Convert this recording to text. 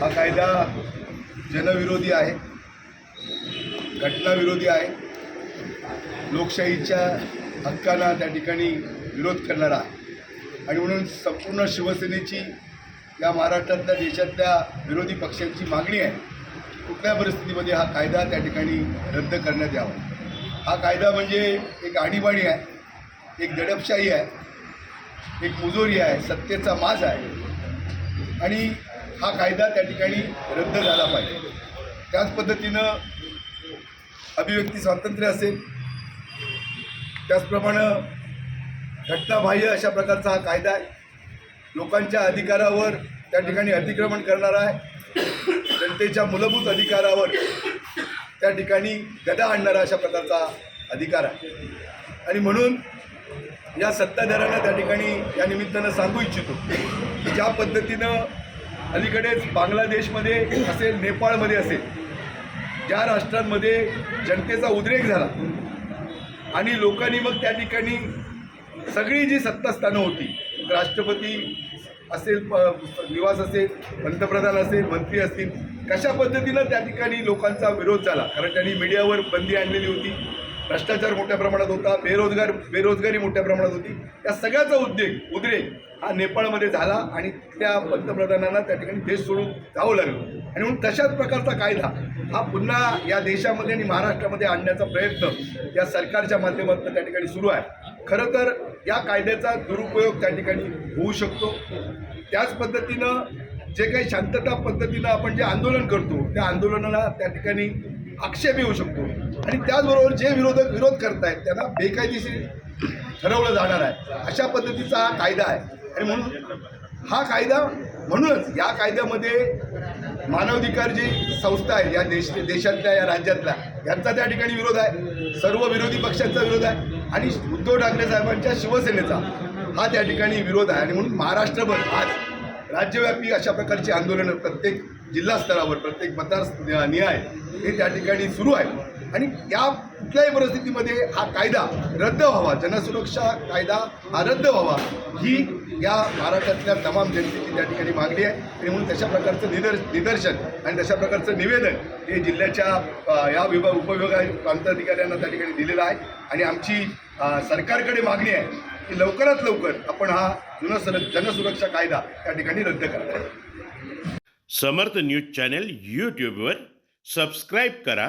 हा कायदा जनविरोधी आहे. घटनाविरोधी आहे. लोकशाहीच्या हक्कांना त्या ठिकाणी विरोध करणारा आहे. आणि म्हणून संपूर्ण शिवसेनेची या महाराष्ट्रातल्या देशातल्या विरोधी पक्षांची मागणी आहे. कुठल्या परिस्थितीमध्ये हा कायदा त्या ठिकाणी रद्द करण्यात यावा? हा कायदा म्हणजे एक आणीबाणी आहे एक दडपशाही आहे एक मुजोरी आहे सत्तेचा माज आहे. आणि हा कायदा त्या ठिकाणी रद्द झाला पाहिजे. त्याच पद्धतीनं अभिव्यक्ती स्वातंत्र्य असेल. त्याचप्रमाणे घटनाबाह्य अशा प्रकारचा हा कायदा आहे. लोकांच्या अधिकारावर त्या ठिकाणी अतिक्रमण करणार आहे. जनतेच्या मूलभूत अधिकारावर त्या ठिकाणी गदा आणणारा अशा प्रकारचा अधिकार आहे. आणि म्हणून या सत्ताधाऱ्यांना त्या ठिकाणी या निमित्तानं सांगू इच्छितो की ज्या पद्धतीनं अलीकडेच बांगलादेशमध्ये असेल नेपाळमध्ये असेल ज्या राष्ट्रांमध्ये जनतेचा उद्रेक झाला आणि लोकांनी मग त्या ठिकाणी सगळी जी सत्तास्थानं होती राष्ट्रपती असेल प निवास असेल पंतप्रधान असेल मंत्री असतील कशा पद्धतीनं त्या ठिकाणी लोकांचा विरोध झाला? कारण त्यांनी मीडियावर बंदी आणलेली होती. भ्रष्टाचार मोठ्या प्रमाणात होता बेरोजगार बेरोजगारी मोठ्या प्रमाणात होती. या सगळ्याचा उद्योग उद्रेक हा नेपाळमध्ये झाला आणि त्या पंतप्रधानांना त्या ठिकाणी देश सोडून जावं लागलं. आणि म्हणून तशाच प्रकारचा कायदा हा पुन्हा या देशामध्ये आणि महाराष्ट्रामध्ये आणण्याचा प्रयत्न या सरकारच्या माध्यमातून त्या ठिकाणी सुरू आहे. खरं तर या कायद्याचा दुरुपयोग त्या ठिकाणी होऊ शकतो. त्याच पद्धतीनं जे काही शांतता पद्धतीनं आपण जे आंदोलन करतो त्या आंदोलनाला त्या ठिकाणी आक्षेप येऊ शकतो. आणि त्याचबरोबर जे विरोधक विरोध करतायत त्यांना बेकायदेशीर ठरवलं जाणार आहे. अशा पद्धतीचा हा कायदा आहे. आणि म्हणून हा कायदा म्हणूनच या कायद्यामध्ये मानवाधिकार जी संस्था आहे. या देश देशातल्या या राज्यातल्या यांचा त्या ठिकाणी विरोध आहे. सर्व विरोधी पक्षांचा विरोध आहे. आणि उद्धव ठाकरे साहेबांच्या शिवसेनेचा हा त्या ठिकाणी विरोध आहे. आणि म्हणून महाराष्ट्रभर आज राज्यव्यापी अशा प्रकारची आंदोलनं प्रत्येक जिल्हा स्तरावर प्रत्येक मतदार निहाय हे त्या ठिकाणी सुरू आहे आणि या कुठल्याही परिस्थितीमध्ये हा कायदा रद्द व्हावा जनसुरक्षा कायदा हा रद्द व्हावा ही या महाराष्ट्रातल्या तमाम जनतेची त्या ठिकाणी मागणी आहे. आणि म्हणून तशा प्रकारचं निदर् निदर्शन आणि तशा प्रकारचं निवेदन हे जिल्ह्याच्या या विभाग उपविभाग प्रांताधिकाऱ्यांना त्या ठिकाणी दिलेलं आहे. आणि आमची सरकारकडे मागणी आहे की लवकरात लवकर आपण हा जुनसर जनसुरक्षा कायदा त्या ठिकाणी रद्द करणार समर्थ न्यूज चॅनल यूट्यूबवर सबस्क्राईब करा.